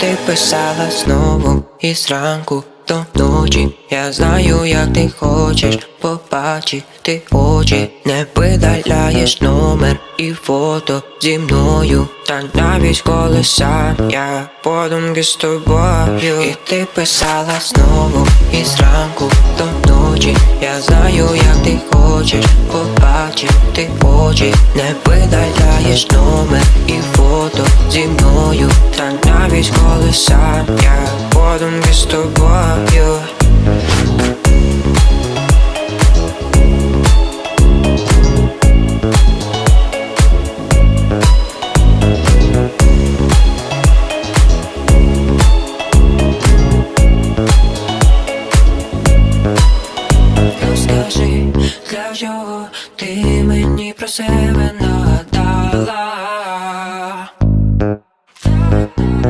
ти писала знову і зранку до ночі. Я знаю, як ти хочеш побачити очі. Не видаляєш номер і фото зі мною. Та навіть коли сам я подумки з тобою. І ти писала знову і зранку до ночі. Я знаю, як ти хочеш побачити очі. Не видаляєш номер і фото зі мною. Та навіть крізь колеса Я подумки з тобою. Скажи для всього ти мені про себе